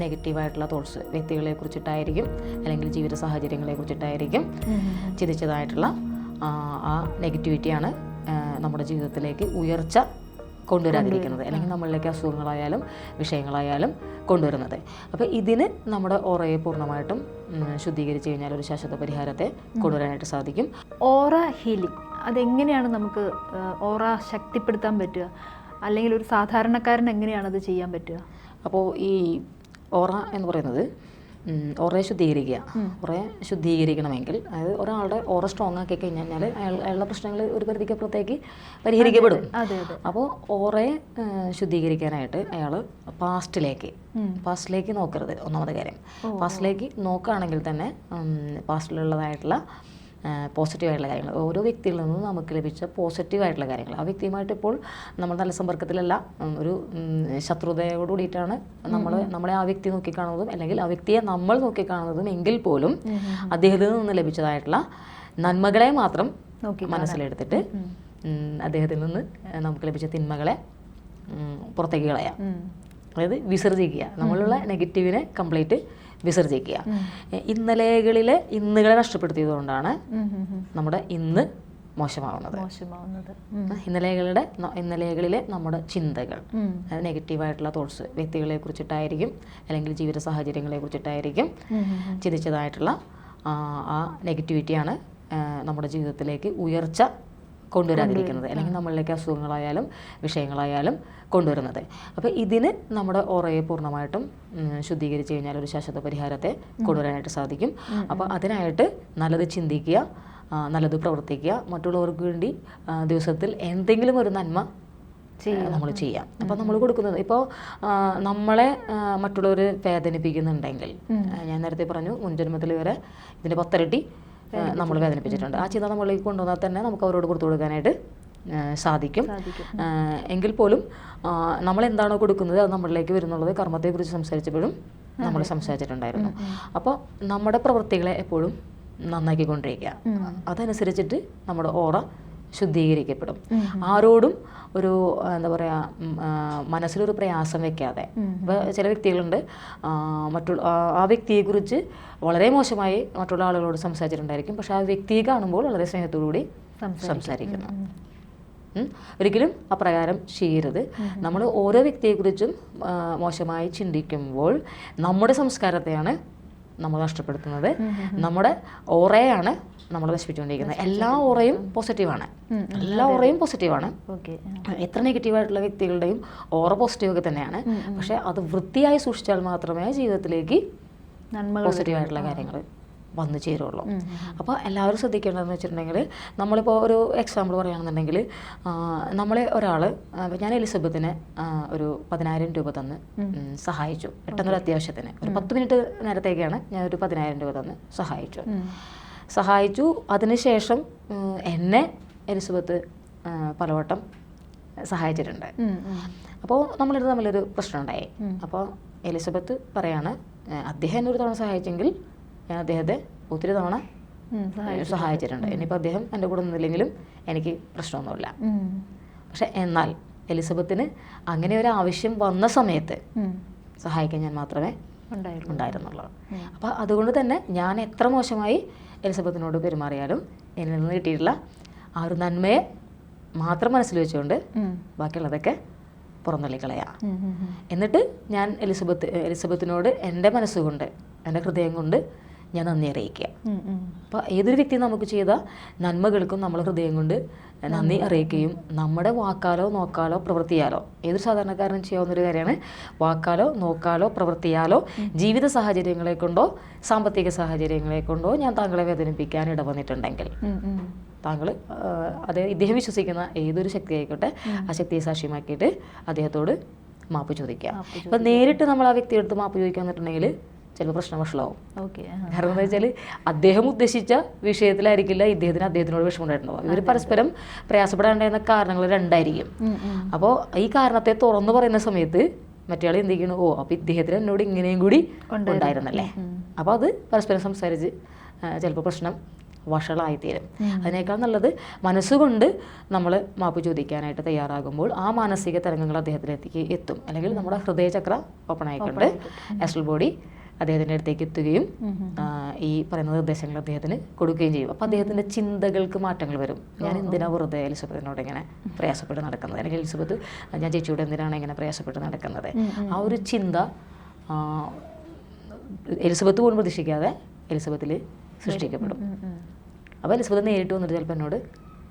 നെഗറ്റീവായിട്ടുള്ള തോട്ട്സ് വ്യക്തികളെ കുറിച്ചിട്ടായിരിക്കും അല്ലെങ്കിൽ ജീവിത സാഹചര്യങ്ങളെ കുറിച്ചിട്ടായിരിക്കും ചിന്തിച്ചതായിട്ടുള്ള ആ, നെഗറ്റിവിറ്റിയാണ് നമ്മുടെ ജീവിതത്തിലേക്ക് ഉയർച്ച കൊണ്ടുവരാതിരിക്കുന്നത്. അല്ലെങ്കിൽ നമ്മളിലേക്ക് അസുഖങ്ങളായാലും വിഷയങ്ങളായാലും കൊണ്ടുവരുന്നത്. അപ്പോൾ ഇതിന് നമ്മുടെ ഓറയെ പൂർണമായിട്ടും ശുദ്ധീകരിച്ച് കഴിഞ്ഞാൽ ഒരു ശാശ്വത പരിഹാരത്തെ കൊണ്ടുവരാനായിട്ട് സാധിക്കും. ഓറ ഹീലിംഗ് അതെങ്ങനെയാണ് നമുക്ക് ഓറ ശക്തിപ്പെടുത്താൻ പറ്റുക? അല്ലെങ്കിൽ ഒരു സാധാരണക്കാരൻ എങ്ങനെയാണ് അത് ചെയ്യാൻ പറ്റുക? അപ്പോൾ ഈ ഓറ എന്ന് പറയുന്നത് ഓറയെ ശുദ്ധീകരിക്കുക. ഓറയെ ശുദ്ധീകരിക്കണമെങ്കിൽ അതായത് ഒരാളുടെ ഓറ സ്ട്രോങ് ആക്കി കഴിഞ്ഞാൽ അയാൾ അയാളുടെ പ്രശ്നങ്ങൾ ഒരു പരിധിക്ക് അപ്പുറത്തേക്ക് പരിഹരിക്കപ്പെടും. അപ്പോൾ ഓറയെ ശുദ്ധീകരിക്കാനായിട്ട് അയാൾ പാസ്റ്റിലേക്ക് പാസ്റ്റിലേക്ക് നോക്കരുത്. ഒന്നാമത്തെ കാര്യം. പാസ്റ്റിലേക്ക് നോക്കുകയാണെങ്കിൽ തന്നെ പാസ്റ്റിലുള്ളതായിട്ടുള്ള പോസിറ്റീവായിട്ടുള്ള കാര്യങ്ങൾ. ഓരോ വ്യക്തിയിൽ നിന്നും നമുക്ക് ലഭിച്ച പോസിറ്റീവായിട്ടുള്ള കാര്യങ്ങൾ. ആ വ്യക്തിയുമായിട്ട് ഇപ്പോൾ നമ്മൾ നല്ല സമ്പർക്കത്തിലല്ല. ഒരു ശത്രുതയോടുകൂടിയിട്ടാണ് ശത്രുതയോട് കൂടിയിട്ടാണ് നമ്മൾ നമ്മളെ ആ വ്യക്തി നോക്കിക്കാണുന്നതും അല്ലെങ്കിൽ ആ വ്യക്തിയെ നമ്മൾ നോക്കിക്കാണുന്നതും എങ്കിൽ പോലും അദ്ദേഹത്തിൽ നിന്ന് ലഭിച്ചതായിട്ടുള്ള നന്മകളെ മാത്രം നോക്കി മനസ്സിലെടുത്തിട്ട് അദ്ദേഹത്തിൽ നിന്ന് നമുക്ക് ലഭിച്ച തിന്മകളെ പുറത്തേക്ക് കളയാം. അതായത് വിസർജിക്കുക. നമ്മളുള്ള നെഗറ്റീവിനെ കംപ്ലീറ്റ് വിസർജിക്കുക ഇന്നലെകളിലെ ഇന്നുകളെ നഷ്ടപ്പെടുത്തിയതുകൊണ്ടാണ്. നമ്മുടെ ഇന്ന് മോശമാവുന്നത്. ഇന്നലെകളുടെ ഇന്നലെകളിലെ നമ്മുടെ ചിന്തകൾ. അത് നെഗറ്റീവായിട്ടുള്ള തോട്ട്സ് വ്യക്തികളെ കുറിച്ചിട്ടായിരിക്കും അല്ലെങ്കിൽ ജീവിത സാഹചര്യങ്ങളെ കുറിച്ചിട്ടായിരിക്കും. ചിന്തിച്ചതായിട്ടുള്ള ആ നെഗറ്റിവിറ്റിയാണ് നമ്മുടെ ജീവിതത്തിലേക്ക് ഉയർച്ച കൊണ്ടുവരാതിരിക്കുന്നത്. അല്ലെങ്കിൽ നമ്മളിലേക്ക് അസുഖങ്ങളായാലും വിഷയങ്ങളായാലും കൊണ്ടുവരുന്നത്. അപ്പോൾ ഇതിന് നമ്മുടെ ഓറയെ പൂർണമായിട്ടും ശുദ്ധീകരിച്ചു കഴിഞ്ഞാൽ ഒരു ശാശ്വത പരിഹാരത്തെ കൊണ്ടുവരാനായിട്ട് സാധിക്കും. അപ്പോൾ അതിനായിട്ട് നല്ലത് ചിന്തിക്കുക നല്ലത് പ്രവർത്തിക്കുക. മറ്റുള്ളവർക്ക് വേണ്ടി ദിവസത്തിൽ എന്തെങ്കിലും ഒരു നന്മ നമ്മൾ ചെയ്യാം. അപ്പോൾ നമ്മൾ കൊടുക്കുന്നത്. ഇപ്പോൾ നമ്മളെ മറ്റുള്ളവർ വേദനിപ്പിക്കുന്നുണ്ടെങ്കിൽ ഞാൻ നേരത്തെ പറഞ്ഞു മുൻജന്മത്തിൽ വരെ ഇതിന്റെ പത്തരട്ടി നമ്മൾ വേദനിപ്പിച്ചിട്ടുണ്ട്. ആ ചിന്ത നമ്മളിലേക്ക് കൊണ്ടുവന്നാൽ തന്നെ നമുക്ക് അവരോട് കൊടുത്തു കൊടുക്കാനായിട്ട് സാധിക്കും. എങ്കിൽ പോലും നമ്മൾ എന്താണോ കൊടുക്കുന്നത് അത് നമ്മളിലേക്ക് വരുന്നുള്ളത് കർമ്മത്തെക്കുറിച്ച് സംസാരിച്ചപ്പോഴും നമ്മൾ സംസാരിച്ചിട്ടുണ്ടായിരുന്നു. അപ്പോൾ നമ്മുടെ പ്രവൃത്തികളെ എപ്പോഴും നന്നാക്കിക്കൊണ്ടിരിക്കുക. അതനുസരിച്ചിട്ട് നമ്മുടെ ഓറ ശുദ്ധീകരിക്കപ്പെടും. ആരോടും ഒരു എന്താ പറയുക മനസ്സിലൊരു പ്രയാസം വെക്കാതെ. ഇപ്പോൾ ചില വ്യക്തികളുണ്ട്. മറ്റുള്ള ആ, വ്യക്തിയെക്കുറിച്ച് വളരെ മോശമായി മറ്റുള്ള ആളുകളോട് സംസാരിച്ചിട്ടുണ്ടായിരിക്കും. പക്ഷെ ആ വ്യക്തിയെ കാണുമ്പോൾ വളരെ സ്നേഹത്തോടു കൂടി സംസാരിക്കുന്നു. ഒരിക്കലും അപ്രകാരം ചെയ്യരുത്. നമ്മൾ ഓരോ വ്യക്തിയെക്കുറിച്ചും മോശമായി ചിന്തിക്കുമ്പോൾ നമ്മുടെ സംസ്കാരത്തെയാണ് നമ്മൾ നഷ്ടപ്പെടുത്തുന്നത്. നമ്മുടെ ഓറയാണ് നമ്മൾ നശിപ്പിച്ചുകൊണ്ടിരിക്കുന്നത്. എല്ലാ ഓറയും പോസിറ്റീവാണ് എല്ലാ ഓറയും പോസിറ്റീവാണ് ഓക്കെ. എത്ര നെഗറ്റീവായിട്ടുള്ള വ്യക്തികളുടെയും ഓറ പോസിറ്റീവൊക്കെ തന്നെയാണ്. പക്ഷെ അത് വൃത്തിയായി സൂക്ഷിച്ചാൽ മാത്രമേ ജീവിതത്തിലേക്ക് പോസിറ്റീവായിട്ടുള്ള കാര്യങ്ങൾ വന്നു ചേരുള്ളൂ. അപ്പോൾ എല്ലാവരും ശ്രദ്ധിക്കേണ്ടതെന്ന് വെച്ചിട്ടുണ്ടെങ്കിൽ നമ്മളിപ്പോൾ ഒരു എക്സാമ്പിൾ പറയുകയാണെന്നുണ്ടെങ്കിൽ നമ്മളെ ഒരാൾ ഞാൻ എലിസബത്തിനെ ഒരു പതിനായിരം രൂപ തന്ന് സഹായിച്ചു. പെട്ടെന്നൊരു അത്യാവശ്യത്തിന്. ഒരു പത്ത് മിനിറ്റ് നേരത്തേക്കാണ് ഞാൻ ഒരു പതിനായിരം രൂപ തന്ന് സഹായിച്ചു. സഹായിച്ചു. അതിനുശേഷം എന്നെ എലിസബത്ത് പലവട്ടം സഹായിച്ചിട്ടുണ്ട്. അപ്പോൾ നമ്മളിത് തമ്മിലൊരു പ്രശ്നമുണ്ടായി. അപ്പോൾ എലിസബത്ത് പറയാണ് "ഏ, അദ്ദേഹം എന്നെ ഒരു തവണ സഹായിച്ചെങ്കിൽ ഞാൻ അദ്ദേഹത്തെ ഒത്തിരി തവണ സഹായിച്ചിട്ടുണ്ട്. ഇനിയിപ്പോൾ അദ്ദേഹം എന്റെ കൂടെ നിന്നില്ലെങ്കിലും എനിക്ക് പ്രശ്നമൊന്നുമില്ല. പക്ഷെ എന്നാൽ എലിസബത്തിന് അങ്ങനെ ഒരു ആവശ്യം വന്ന സമയത്ത് സഹായിക്കാൻ ഞാൻ മാത്രമേ ഉണ്ടായിരുന്നു. ഉണ്ടായിരുന്നുള്ളൂ അപ്പോൾ അതുകൊണ്ട് തന്നെ ഞാൻ എത്ര മോശമായി എലിസബത്തിനോട് പെരുമാറിയാലും എന്നിൽ നിന്ന് കിട്ടിയിട്ടുള്ള ആ ഒരു നന്മയെ മാത്രം മനസ്സിൽ വെച്ചുകൊണ്ട് ബാക്കിയുള്ളതൊക്കെ പുറന്തള്ളി കളയാം ഉം, ഉം, ഉം. എന്നിട്ട് ഞാൻ എലിസബത്ത് എലിസബത്തിനോട് എന്റെ മനസ്സുകൊണ്ട് എന്റെ ഹൃദയം കൊണ്ട് ഞാൻ നന്ദി അറിയിക്കുക. അപ്പോൾ ഏതൊരു വ്യക്തിയും നമുക്ക് ചെയ്ത നന്മകൾക്കും നമ്മൾ ഹൃദയം കൊണ്ട് നന്ദി അറിയിക്കുകയും നമ്മുടെ വാക്കാലോ നോക്കാലോ പ്രവൃത്തിയാലോ. ഏതൊരു സാധാരണക്കാരനും ചെയ്യാവുന്ന ഒരു കാര്യമാണ്. വാക്കാലോ നോക്കാലോ പ്രവൃത്തിയാലോ ജീവിത സാഹചര്യങ്ങളെ കൊണ്ടോ സാമ്പത്തിക സാഹചര്യങ്ങളെ കൊണ്ടോ ഞാൻ താങ്കളെ വേദനിപ്പിക്കാൻ ഇടവന്നിട്ടുണ്ടെങ്കിൽ. താങ്കൾ അതേ ഇദ്ദേഹം വിശ്വസിക്കുന്ന ഏതൊരു ശക്തി ആയിക്കോട്ടെ ആ ശക്തിയെ സാക്ഷ്യമാക്കിയിട്ട് അദ്ദേഹത്തോട് മാപ്പ് ചോദിക്കുക. അപ്പം നേരിട്ട് നമ്മൾ ആ വ്യക്തിയെടുത്ത് മാപ്പ് ചോദിക്കാൻ എന്നിട്ടുണ്ടെങ്കിൽ ചിലപ്പോൾ പ്രശ്നം വഷളാവും. ഓക്കെ കാരണം എന്താ വെച്ചാൽ അദ്ദേഹം ഉദ്ദേശിച്ച വിഷയത്തിലായിരിക്കില്ല ഇദ്ദേഹത്തിന് അദ്ദേഹത്തിനോട് വിഷമമുണ്ടായിട്ടുണ്ടാവുക ഇവർ പരസ്പരം പ്രയാസപ്പെടാണ്ടായിരുന്ന കാരണങ്ങൾ രണ്ടായിരിക്കും. അപ്പോൾ ഈ കാരണത്തെ തുറന്നു പറയുന്ന സമയത്ത് മറ്റേയാൾ എന്ത് ചെയ്യണം? ഓ അപ്പോൾ ഇദ്ദേഹത്തിന് എന്നോട് ഇങ്ങനെയും കൂടി ഉണ്ടായിരുന്നല്ലേ? അപ്പോൾ അത് പരസ്പരം സംസാരിച്ച് ചിലപ്പോൾ പ്രശ്നം വഷളായിത്തീരും. അതിനേക്കാൾ നല്ലത് മനസ്സുകൊണ്ട് നമ്മൾ മാപ്പ് ചോദിക്കാനായിട്ട് തയ്യാറാകുമ്പോൾ ആ മാനസിക തരംഗങ്ങൾ അദ്ദേഹത്തിലേക്ക് എത്തും. അല്ലെങ്കിൽ നമ്മുടെ ഹൃദയചക്ര ഓപ്പൺ ആയിക്കൊണ്ട് ആസ്ട്രൽ ബോഡി അദ്ദേഹത്തിന്റെ അടുത്തേക്ക് എത്തുകയും ഈ പറയുന്ന നിർദ്ദേശങ്ങൾ അദ്ദേഹത്തിന് കൊടുക്കുകയും ചെയ്യും. അപ്പോൾ അദ്ദേഹത്തിന്റെ ചിന്തകൾക്ക് മാറ്റങ്ങൾ വരും. ഞാൻ എന്തിനാ വെറുതെ എലിസബത്തിനോട് ഇങ്ങനെ പ്രയാസപ്പെട്ട് നടക്കുന്നത്? അല്ലെങ്കിൽ എലിസബത്ത് ഞാൻ ചേച്ചിയോട് എന്തിനാണ് ഇങ്ങനെ പ്രയാസപ്പെട്ട് നടക്കുന്നത്? ആ ഒരു ചിന്ത എലിസബത്ത് പോലും പ്രതീക്ഷിക്കാതെ എലിസബത്തിൽ സൃഷ്ടിക്കപ്പെടും. അപ്പോൾ എലിസബത്ത് നേരിട്ട് വന്നിട്ട് ചിലപ്പോൾ എന്നോട്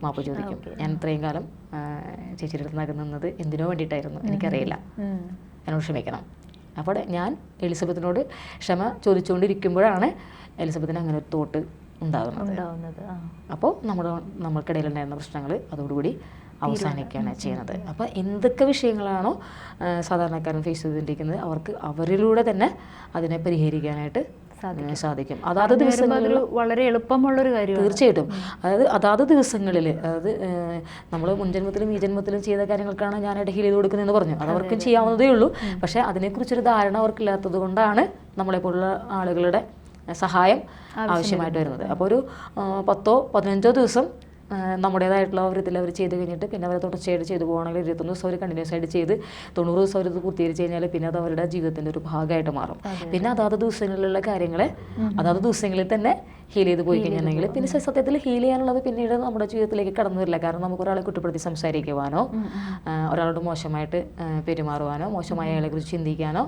മാപ്പ് ചോദിക്കും. ഞാൻ ഇത്രയും കാലം ചേച്ചിയുടെ അടുത്ത് നിന്നത് എന്തിനോ വേണ്ടിയിട്ടായിരുന്നു. എനിക്കറിയില്ല. എന്നോട് ക്ഷമിക്കണം. അപ്പോൾ ഞാൻ എലിസബത്തിനോട് ക്ഷമ ചോദിച്ചുകൊണ്ടിരിക്കുമ്പോഴാണ് എലിസബത്തിന് അങ്ങനെ ഒരു തോട്ട് ഉണ്ടാകുന്നത്. അപ്പോൾ നമ്മുടെ നമ്മൾക്കിടയിലുണ്ടായിരുന്ന പ്രശ്നങ്ങൾ അതോടുകൂടി അവസാനിക്കുകയാണ് ചെയ്യുന്നത്. അപ്പോൾ എന്തൊക്കെ വിഷയങ്ങളാണോ സാധാരണക്കാരൻ ഫേസ് ചെയ്തുകൊണ്ടിരിക്കുന്നത് അവർക്ക് അവരിലൂടെ തന്നെ അതിനെ പരിഹരിക്കാനായിട്ട് സാധിക്കും. അതാത് ദിവസങ്ങളിൽ വളരെ എളുപ്പമുള്ളൊരു കാര്യം തീർച്ചയായിട്ടും. അതായത് അതാത് ദിവസങ്ങളിൽ അതായത് നമ്മൾ മുൻജന്മത്തിലും ഈ ജന്മത്തിലും ചെയ്ത കാര്യങ്ങൾക്കാണ് ഞാൻ ഇടയിൽ ചെയ്ത് കൊടുക്കുന്നതെന്ന് പറഞ്ഞു. അത് അവർക്കും ചെയ്യാവുന്നതേ ഉള്ളൂ. പക്ഷേ അതിനെക്കുറിച്ചൊരു ധാരണ അവർക്കില്ലാത്തത് കൊണ്ടാണ് നമ്മളെപ്പോലുള്ള ആളുകളുടെ സഹായം ആവശ്യമായിട്ട് വരുന്നത്. അപ്പോൾ ഒരു പത്തോ പതിനഞ്ചോ ദിവസം നമ്മുടേതായിട്ടുള്ള ഇതിൽ അവർ ചെയ്ത് കഴിഞ്ഞിട്ട് പിന്നെ അവരെ തുടർച്ചയായിട്ട് ചെയ്തു പോകുകയാണെങ്കിൽ ഇരുപത്തൊന്ന് ദിവസം അവർ കണ്ടിന്യൂസ് ആയിട്ട് ചെയ്ത് തൊണ്ണൂറ് ദിവസം അവർ ഇത് പൂർത്തീകരിച്ച് കഴിഞ്ഞാൽ പിന്നെ അത് അവരുടെ ജീവിതത്തിന്റെ ഒരു ഭാഗമായിട്ട് മാറും. പിന്നെ അതാത് ദിവസങ്ങളിലുള്ള കാര്യങ്ങളെ അതാത് ദിവസങ്ങളിൽ തന്നെ ഹീൽ ചെയ്ത് പോയി കഴിഞ്ഞിട്ടുണ്ടെങ്കിൽ പിന്നെ സത്യത്തിൽ ഹീൽ ചെയ്യാനുള്ളത് പിന്നീട് നമ്മുടെ ജീവിതത്തിലേക്ക് കടന്നു വരില്ല. കാരണം നമുക്ക് ഒരാളെ കുറ്റപ്പെടുത്തി സംസാരിക്കുവാനോ ഒരാളോട് മോശമായിട്ട് പെരുമാറുവാനോ മോശമായ അയാളെ കുറിച്ച് ചിന്തിക്കാനോ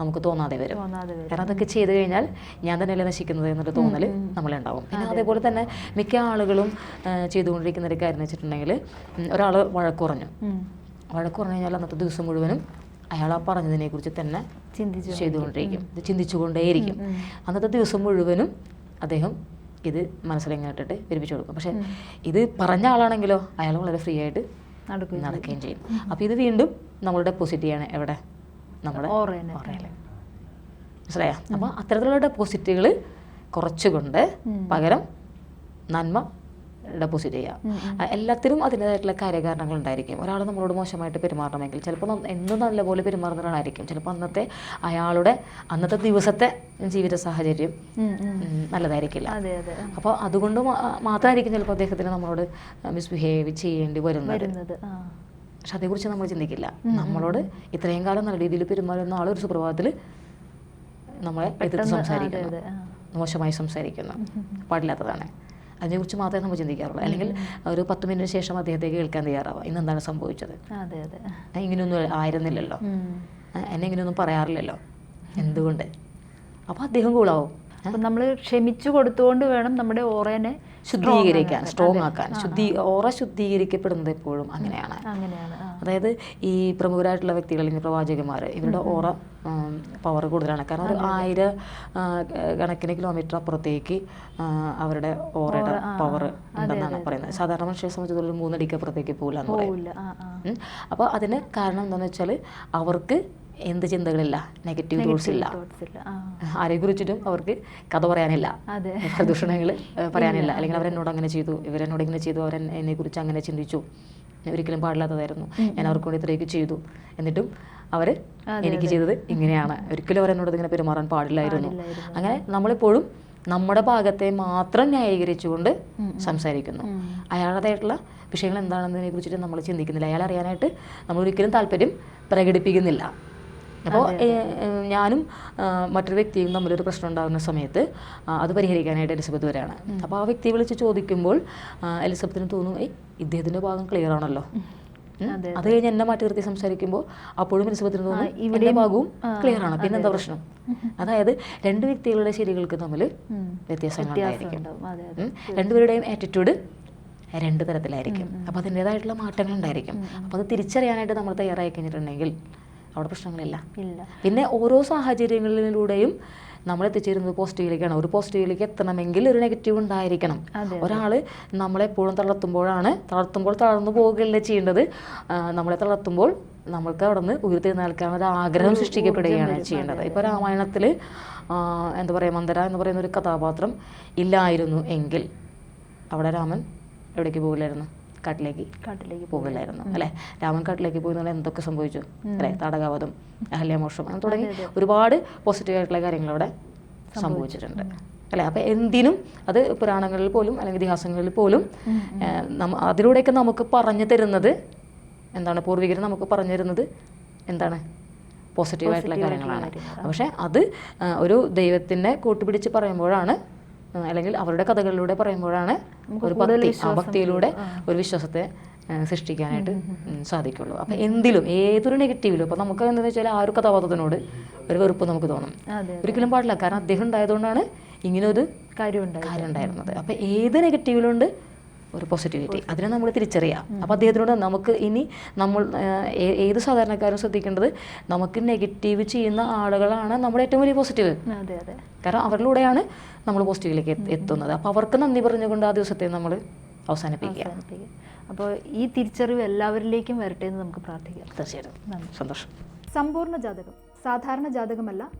നമുക്ക് തോന്നാതെ വരും. കാരണം അതൊക്കെ ചെയ്തു കഴിഞ്ഞാൽ ഞാൻ തന്നെയല്ലേ നശിക്കുന്നത് എന്നൊരു തോന്നൽ നമ്മളുണ്ടാവും പിന്നെ അതേപോലെ തന്നെ മിക്ക ആളുകളും ചെയ്തുകൊണ്ടിരിക്കുന്ന ഒരു കാര്യം എന്ന് വെച്ചിട്ടുണ്ടെങ്കിൽ ഒരാൾ വഴക്കുറഞ്ഞു. വഴക്കുറഞ്ഞു കഴിഞ്ഞാൽ അന്നത്തെ ദിവസം മുഴുവനും അയാൾ ആ പറഞ്ഞതിനെ കുറിച്ച് തന്നെ ചിന്തിച്ചു ചെയ്തുകൊണ്ടിരിക്കും. ഇത് ചിന്തിച്ചുകൊണ്ടേയിരിക്കും. അന്നത്തെ ദിവസം മുഴുവനും അദ്ദേഹം ഇത് മനസ്സിലെങ്ങാട്ടിട്ട് വിരിപ്പിച്ചു കൊടുക്കും. പക്ഷേ ഇത് പറഞ്ഞ ആളാണെങ്കിലോ അയാൾ വളരെ ഫ്രീ ആയിട്ട് നടക്കും നടക്കുകയും ചെയ്യും. അപ്പോൾ ഇത് വീണ്ടും നമ്മൾ ഡെപ്പോസിറ്റ് ചെയ്യണം എവിടെ? നമ്മുടെ ഓറയിൽ മനസ്സിലായോ? അപ്പോൾ അത്തരത്തിലുള്ള ഡെപ്പോസിറ്റുകൾ കുറച്ചുകൊണ്ട് പകരം നന്മ ഡെപ്പോസിറ്റ് ചെയ്യുക എല്ലാത്തിനും അതിന്റെതായിട്ടുള്ള കാര്യകാരണങ്ങൾ ഉണ്ടായിരിക്കും. ഒരാൾ നമ്മളോട് മോശമായിട്ട് പെരുമാറണമെങ്കിൽ ചിലപ്പോൾ എന്നും നല്ലപോലെ പെരുമാറുന്ന ഒരാളായിരിക്കും ചിലപ്പോൾ അന്നത്തെ അയാളുടെ അന്നത്തെ ദിവസത്തെ ജീവിത സാഹചര്യം നല്ലതായിരിക്കില്ല. അപ്പോൾ അതുകൊണ്ട് മാത്രമായിരിക്കും ചിലപ്പോൾ അദ്ദേഹത്തിന് നമ്മളോട് മിസ്ബിഹേവ് ചെയ്യേണ്ടി വരുന്നത്. പക്ഷെ അതേക്കുറിച്ച് നമ്മൾ ചിന്തിക്കില്ല. നമ്മളോട് ഇത്രയും കാലം നല്ല രീതിയിൽ പെരുമാറുന്ന ആളൊരു സുപ്രഭാതത്തിൽ നമ്മളെ എതിർത്ത് സംസാരിക്കുന്നു. മോശമായി സംസാരിക്കുന്നു. പാടില്ലാത്തതാണ്. അതിനെക്കുറിച്ച് മാത്രമേ നമ്മൾ ചിന്തിക്കാറുള്ളൂ. അല്ലെങ്കിൽ ഒരു പത്ത് മിനിറ്റിന് ശേഷം അദ്ദേഹത്തെ കേൾക്കാൻ തയ്യാറാവുക ഇന്ന് എന്താണ് സംഭവിച്ചത്? ഇങ്ങനെയൊന്നും ആയിരുന്നില്ലല്ലോ. എന്നെ ഇങ്ങനെയൊന്നും പറയാറില്ലല്ലോ. എന്തുകൊണ്ട്? അപ്പോൾ അദ്ദേഹം കൂളാവും. അപ്പം നമ്മൾ ക്ഷമിച്ചു കൊടുത്തുകൊണ്ട് വേണം നമ്മുടെ ഓറേനെ ശുദ്ധീകരിക്കാൻ സ്ട്രോങ് ആക്കാൻ. ശുദ്ധി ഓറ ശുദ്ധീകരിക്കപ്പെടുന്നത് എപ്പോഴും അങ്ങനെയാണ്. അതായത് ഈ പ്രമുഖരായിട്ടുള്ള വ്യക്തികൾ അല്ലെങ്കിൽ പ്രവാചകന്മാർ ഇവരുടെ ഓറ പവർ കൂടുതലാണ്. കാരണം ഒരു ആയിരം കണക്കിന് കിലോമീറ്റർ അപ്പുറത്തേക്ക് അവരുടെ ഓറയുടെ പവർ ഉണ്ടെന്നാണ് പറയുന്നത്. സാധാരണ മനുഷ്യരെ സംബന്ധിച്ചിടത്തോളം മൂന്നടിക്ക് അപ്പുറത്തേക്ക് പോകില്ല എന്ന് പറയും. അപ്പോൾ അതിന് കാരണം എന്താണെന്ന് വെച്ചാൽ അവർക്ക് എന്ത് ചിന്തകളില്ല. നെഗറ്റീവ് തോട്ട്സ് ഇല്ല. തോട്ട്സ് ആരെ കുറിച്ചിട്ടും അവർക്ക് കഥ പറയാനില്ല. പ്രദൂഷണങ്ങൾ പറയാനില്ല. അല്ലെങ്കിൽ അവരെന്നോട് അങ്ങനെ ചെയ്തു ഇവരെന്നോട് ഇങ്ങനെ ചെയ്തു അവരെ എന്നെ കുറിച്ച് അങ്ങനെ ചിന്തിച്ചു. ഒരിക്കലും പാടില്ലാത്തതായിരുന്നു. ഞാൻ അവർക്ക് വേണ്ടി ഇത്രയൊക്കെ ചെയ്തു. എന്നിട്ടും അവർ എനിക്ക് ചെയ്തത് ഇങ്ങനെയാണ്. ഒരിക്കലും അവരെന്നോട് ഇങ്ങനെ പെരുമാറാൻ പാടില്ലായിരുന്നു. പാടില്ലായിരുന്നു. അങ്ങനെ നമ്മളെപ്പോഴും നമ്മുടെ ഭാഗത്തെ മാത്രം ന്യായീകരിച്ചുകൊണ്ട് സംസാരിക്കുന്നു. അയാളുടേതായിട്ടുള്ള വിഷയങ്ങൾ എന്താണെന്നതിനെ കുറിച്ചിട്ട് നമ്മൾ ചിന്തിക്കുന്നില്ല. അയാൾ അറിയാനായിട്ട് നമ്മൾ ഒരിക്കലും താല്പര്യം പ്രകടിപ്പിക്കുന്നില്ല. അപ്പോൾ ഞാനും മറ്റൊരു വ്യക്തിയും തമ്മിലൊരു പ്രശ്നം ഉണ്ടാകുന്ന സമയത്ത് അത് പരിഹരിക്കാനായിട്ട് എലിസബത്ത് വരികയാണ്. അപ്പോൾ ആ വ്യക്തിയെ വിളിച്ച് ചോദിക്കുമ്പോൾ എലിസബത്തിന് തോന്നും ഏയ് ഇദ്ദേഹത്തിന്റെ ഭാഗം ക്ലിയർ ആണല്ലോ. അത് കഴിഞ്ഞ് എന്നെ മാറ്റി നിർത്തി സംസാരിക്കുമ്പോൾ അപ്പോഴും എലിസബത്തിന് തോന്നും ഇവിടെ ഭാഗവും ക്ലിയർ ആണ്. പിന്നെ എന്താ പ്രശ്നം? അതായത് രണ്ട് വ്യക്തികളുടെ ശരികൾക്ക് തമ്മിൽ അതെ രണ്ടുപേരുടെയും ആറ്റിറ്റ്യൂഡ് രണ്ട് തരത്തിലായിരിക്കും. അപ്പോൾ അതിന്റെതായിട്ടുള്ള മാറ്റങ്ങൾ ഉണ്ടായിരിക്കും അപ്പോൾ അത് തിരിച്ചറിയാനായിട്ട് നമ്മൾ തയ്യാറായി കഴിഞ്ഞിട്ടുണ്ടെങ്കിൽ അവിടെ പ്രശ്നങ്ങളില്ല. പിന്നെ ഓരോ സാഹചര്യങ്ങളിലൂടെയും നമ്മൾ എത്തിച്ചേരുന്നത് പോസിറ്റീവിലേക്കാണ്. ഒരു പോസിറ്റീവിലേക്ക് എത്തണമെങ്കിൽ ഒരു നെഗറ്റീവ് ഉണ്ടായിരിക്കണം. ഒരാൾ നമ്മളെപ്പോഴും തളർത്തുമ്പോഴാണ് തളർത്തുമ്പോൾ തളർന്നു പോവുകയല്ല ചെയ്യേണ്ടത്? നമ്മളെ തളർത്തുമ്പോൾ നമ്മൾക്ക് അവിടെ നിന്ന് ഉയർത്തെഴുന്നേൽക്കാൻ ഒരു ആഗ്രഹം സൃഷ്ടിക്കപ്പെടുകയാണ് ചെയ്യേണ്ടത്. ഇപ്പോൾ രാമായണത്തിൽ എന്താ പറയുക മന്ദര എന്ന് പറയുന്ന ഒരു കഥാപാത്രം ഇല്ലായിരുന്നു എങ്കിൽ അവിടെ രാമൻ എവിടേക്ക് പോകില്ലായിരുന്നു? കാട്ടിലേക്ക് കാട്ടിലേക്ക് പോകില്ലായിരുന്നു അല്ലേ? രാമൻ കാട്ടിലേക്ക് പോയി എന്നാൽ എന്തൊക്കെ സംഭവിച്ചു അല്ലേ? തടകാവതും അഹല്യമോഷം അങ്ങനെ തുടങ്ങി ഒരുപാട് പോസിറ്റീവ് ആയിട്ടുള്ള കാര്യങ്ങൾ അവിടെ സംഭവിച്ചിട്ടുണ്ട് അല്ലെ? അപ്പം എന്തിനും അത് പുരാണങ്ങളിൽ പോലും അല്ലെങ്കിൽ ഇതിഹാസങ്ങളിൽ പോലും അതിലൂടെയൊക്കെ നമുക്ക് പറഞ്ഞു തരുന്നത് എന്താണ്? പൂർവികർ നമുക്ക് പറഞ്ഞു തരുന്നത് എന്താണ്? പോസിറ്റീവായിട്ടുള്ള കാര്യങ്ങളാണ്. പക്ഷേ അത് ഒരു ദൈവത്തിനെ കൂട്ടുപിടിച്ച് പറയുമ്പോഴാണ് അല്ലെങ്കിൽ അവരുടെ കഥകളിലൂടെ പറയുമ്പോഴാണ് ഒരു ഭക്തി ആ ഭക്തിയിലൂടെ ഒരു വിശ്വാസത്തെ സൃഷ്ടിക്കാനായിട്ട് സാധിക്കുള്ളൂ. അപ്പം എന്തിലും ഏതൊരു നെഗറ്റീവിലും അപ്പം നമുക്ക് എന്താണെന്ന് വെച്ചാൽ ആ ഒരു കഥാപാത്രത്തിനോട് ഒരു വെറുപ്പ് നമുക്ക് തോന്നും. ഒരിക്കലും പാടില്ല. കാരണം അദ്ദേഹം ഉണ്ടായതുകൊണ്ടാണ് ഇങ്ങനൊരു ഒരു കാര്യം ഉണ്ടായിരുന്നത്. അപ്പം ഏത് നെഗറ്റീവിലുണ്ട് ഒരു പോസിറ്റിവിറ്റി അതിനെ നമ്മൾ തിരിച്ചറിയാം. അപ്പോൾ അദ്ദേഹത്തിനോട് നമുക്ക് ഇനി നമ്മൾ ഏത് സാധാരണക്കാരും ശ്രദ്ധിക്കേണ്ടത് നമുക്ക് നെഗറ്റീവ് ചെയ്യുന്ന ആളുകളാണ് നമ്മുടെ ഏറ്റവും വലിയ പോസിറ്റീവ് കാരണം അവരിലൂടെയാണ് നമ്മൾ പോസിറ്റീവിലേക്ക് എത്തുന്നത്. അപ്പോൾ അവർക്ക് നന്ദി പറഞ്ഞുകൊണ്ട് ആ ദിവസത്തെ നമ്മൾ അവസാനിപ്പിക്കുക. അപ്പോൾ ഈ തിരിച്ചറിവ് എല്ലാവരിലേക്കും വരട്ടെ എന്ന് നമുക്ക് പ്രാർത്ഥിക്കാം. തീർച്ചയായിട്ടും. സന്തോഷം. സമ്പൂർണ ജാതകം. സാധാരണ ജാതകമല്ല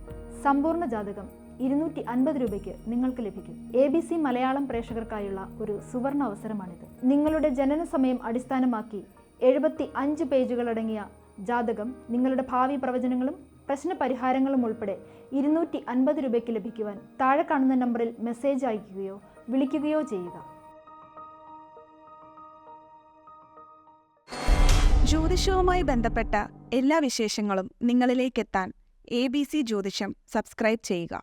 സമ്പൂർണ ജാതകം ഇരുന്നൂറ്റി അൻപത് രൂപയ്ക്ക് നിങ്ങൾക്ക് ലഭിക്കും. എ ബി സി മലയാളം പ്രേക്ഷകർക്കായുള്ള ഒരു സുവർണ അവസരമാണിത്. നിങ്ങളുടെ ജനന സമയം അടിസ്ഥാനമാക്കി എഴുപത്തി അഞ്ച് പേജുകളടങ്ങിയ ജാതകം നിങ്ങളുടെ ഭാവി പ്രവചനങ്ങളും പ്രശ്ന പരിഹാരങ്ങളും ഉൾപ്പെടെ ഇരുന്നൂറ്റി അൻപത് രൂപയ്ക്ക് ലഭിക്കുവാൻ താഴെ കാണുന്ന നമ്പറിൽ മെസ്സേജ് അയക്കുകയോ വിളിക്കുകയോ ചെയ്യുക. ജ്യോതിഷവുമായി ബന്ധപ്പെട്ട എല്ലാ വിശേഷങ്ങളും നിങ്ങളിലേക്കെത്താൻ എ ബി സി ജ്യോതിഷം സബ്സ്ക്രൈബ് ചെയ്യുക.